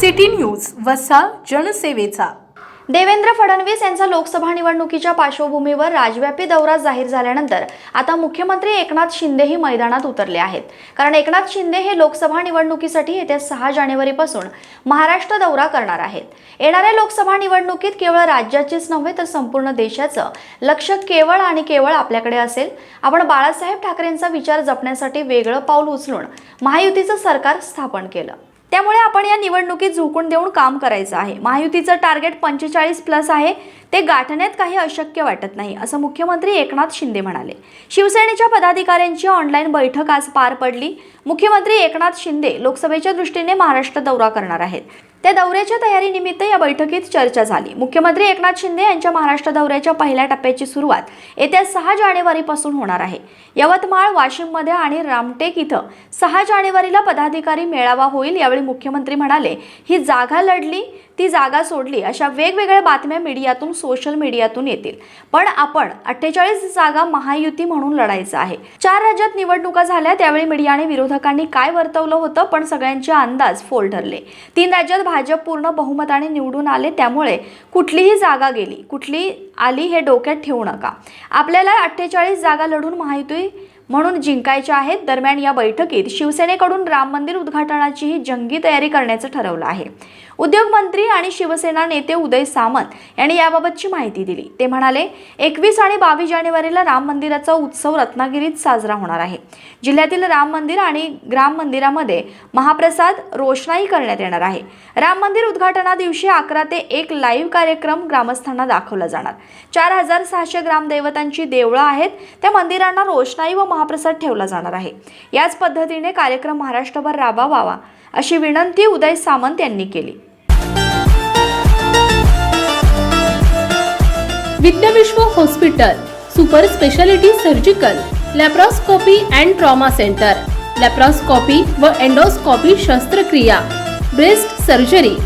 City news वसा जनसेवेचा. देवेंद्र फडणवीस यांचा लोकसभा निवडणुकीच्या पार्श्वभूमीवर राज्यव्यापी दौरा जाहीर झाल्यानंतर आता मुख्यमंत्री एकनाथ शिंदेही मैदानात उतरले आहेत. कारण एकनाथ शिंदे हे लोकसभा निवडणुकीसाठी येत्या सहा जानेवारीपासून महाराष्ट्र दौरा करणार आहेत. येणाऱ्या लोकसभा निवडणुकीत केवळ राज्याचीच नव्हे तर संपूर्ण देशाचं लक्ष केवळ आणि केवळ आपल्याकडे असेल. आपण बाळासाहेब ठाकरेंचा विचार जपण्यासाठी वेगळं पाऊल उचलून महायुतीचं सरकार स्थापन केलं. त्यामुळे आपण या निवडणुकीत झोकून देऊन काम करायचं आहे. महायुतीचं टार्गेट पंचेचाळीस प्लस आहे. ते गाठण्यात काही अशक्य वाटत नाही असं मुख्यमंत्री एकनाथ शिंदे म्हणाले. शिवसेनेच्या पदाधिकाऱ्यांची ऑनलाईन बैठक आज पार पडली. मुख्यमंत्री एकनाथ शिंदे लोकसभेच्या दृष्टीने महाराष्ट्र दौरा करणार आहेत. त्या दौऱ्याच्या तयारीनिमित्त या बैठकीत चर्चा झाली. मुख्यमंत्री एकनाथ शिंदे यांच्या महाराष्ट्र दौऱ्याच्या पहिल्या टप्प्याची सुरुवात येत्या सहा जानेवारीपासून होणार आहे. यवतमाळ वाशिममध्ये आणि रामटेक इथं सहा जानेवारीला पदाधिकारी मेळावा होईल यावेळी मुख्यमंत्री म्हणाले ही जागा लढली ती जागा सोडली अशा वेगवेगळ्या बातम्या मीडियातून सोशल मीडियातून येतील. पण आपण अठ्ठेचाळीस जागा महायुती म्हणून लढायचं आहे. चार राज्यात निवडणुका झाल्या त्यावेळी मीडियाने विरोधकांनी काय वर्तवलं होतं पण सगळ्यांचे अंदाज फोल ठरले. तीन राज्यात भाजप पूर्ण बहुमताने निवडून आले त्यामुळे कुठलीही जागा गेली कुठली आली हे डोक्यात ठेवू नका. आपल्याला अठ्ठेचाळीस जागा लढून महायुती म्हणून जिंकायच्या आहेत दरम्यान या बैठकीत शिवसेनेकडून राम मंदिर उद्घाटनाचीही जंगी तयारी करण्याचं ठरवलं आहे. उद्योग मंत्री आणि शिवसेना नेते उदय सामंत यांनी याबाबतची माहिती दिली. ते म्हणाले एकवीस आणि बावीस जानेवारीला राम मंदिराचा उत्सव रत्नागिरीत साजरा होणार आहे. जिल्ह्यातील राम मंदिर आणि ग्राम मंदिरामध्ये महाप्रसाद रोषणाई करण्यात येणार आहे. राम मंदिर उद्घाटना दिवशी अकरा ते एक लाईव्ह कार्यक्रम ग्रामस्थांना दाखवला जाणार. चार हजार सहाशे ग्रामदेवतांची देवळं आहेत. त्या मंदिरांना रोषणाई व महाप्रसाद ठेवला जाणार आहे. याच पद्धतीने कार्यक्रम महाराष्ट्रभर राबवावा अशी विनंती उदय सामंत यांनी केली. Vidyavishwa hospital super speciality surgical laparoscopy and trauma centre laparoscopy व एंडोस्कॉपी शस्त्रक्रिया ब्रेस्ट सर्जरी